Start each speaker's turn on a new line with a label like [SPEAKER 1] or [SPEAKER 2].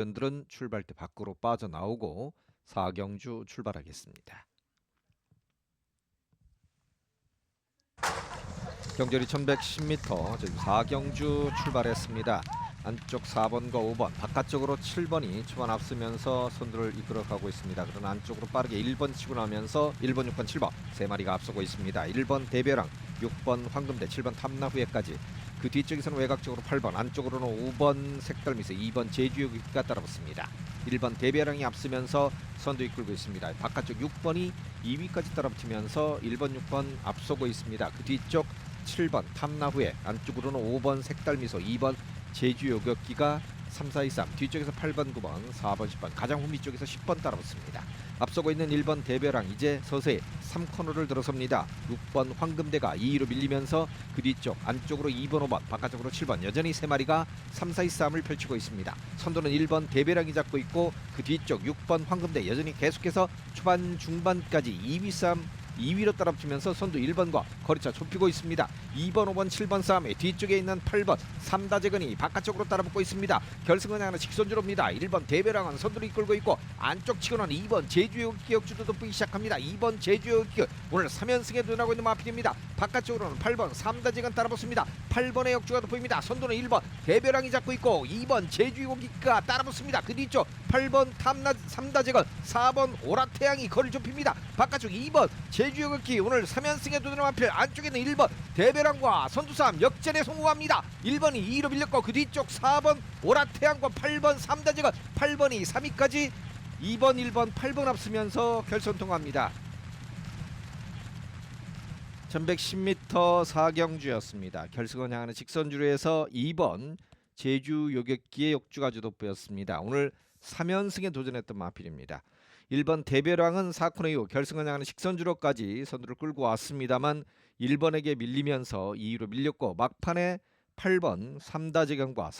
[SPEAKER 1] 연들은 출발대 밖으로 빠져나오고 사경주 출발하겠습니다. 경절이 1110m 지금 사경주 출발했습니다. 안쪽 4번과 5번 바깥쪽으로 7번이 초반 앞서면서 선두를 이끌어가고 있습니다. 그러나 안쪽으로 빠르게 1번 치고 나면서 1번, 6번, 7번 세 마리가 앞서고 있습니다. 1번 대배랑 6번 황금대 7번 탐나후에까지 그 뒤쪽에서는 외곽쪽으로 8번 안쪽으로는 5번 색달미서 2번 제주여기가 따라붙습니다. 1번 대배랑이 앞서면서 선두 이끌고 있습니다. 바깥쪽 6번이 2위까지 따라붙으면서 1번, 6번 앞서고 있습니다. 그 뒤쪽 7번 탐나후에 안쪽으로는 5번 색달미소 2번 제주요격기가 3, 4, 2, 3 뒤쪽에서 8번, 9번, 4번, 10번 가장 후미 쪽에서 10번 따라붙습니다. 앞서고 있는 1번 대배랑 이제 서서히 3코너를 들어섭니다. 6번 황금대가 2위로 밀리면서 그 뒤쪽 안쪽으로 2번, 5번 바깥쪽으로 7번 여전히 세 마리가 3, 4, 2, 3을 펼치고 있습니다. 선두는 1번 대배랑이 잡고 있고 그 뒤쪽 6번 황금대 여전히 계속해서 초반 중반까지 2위 싸움 2위로 따라붙으면서 선두 1번과 거리차 좁히고 있습니다. 2번, 5번, 7번 싸움에 뒤쪽에 있는 8번 삼다재건이 바깥쪽으로 따라붙고 있습니다. 결승은 향하는 직선주로입니다. 1번 대배랑은 선두를 이끌고 있고 안쪽 치고는 2번 제주기역주도 돋보기 시작합니다. 2번 제주기역 오늘 3연승에 도전하고 있는 마필입니다. 바깥쪽으로는 8번 삼다재건 따라붙습니다. 8번의 역주가 돋보입니다. 선두는 1번 대배랑이 잡고 있고 2번 제주기가 따라붙습니다. 그 뒤쪽 8번 탐나 삼다재건 4번 오라태양이 거리를 좁힙니다. 바깥쪽 2번 제주역기 오늘 3연승에 도전한 마필 안쪽에는 1번 대배랑과 선두싸움 역전에 성공합니다. 1번이 2위로 밀렸고 그 뒤쪽 4번 오라태양과 8번 삼다재건 8번이 3위까지 2번 1번 8번 앞서면서 결선 통합니다. 1110m 사경주였습니다. 결승을 향하는 직선주로에서 2번 제주 요격기의 역주가 주도부였습니다. 오늘 3연승에 도전했던 마필입니다. 1번 대별왕은 4코너 이후 결승을 향하는 직선주로까지 선두를 끌고 왔습니다만 1번에게 밀리면서 2위로 밀렸고 막판에 8번 삼다재경과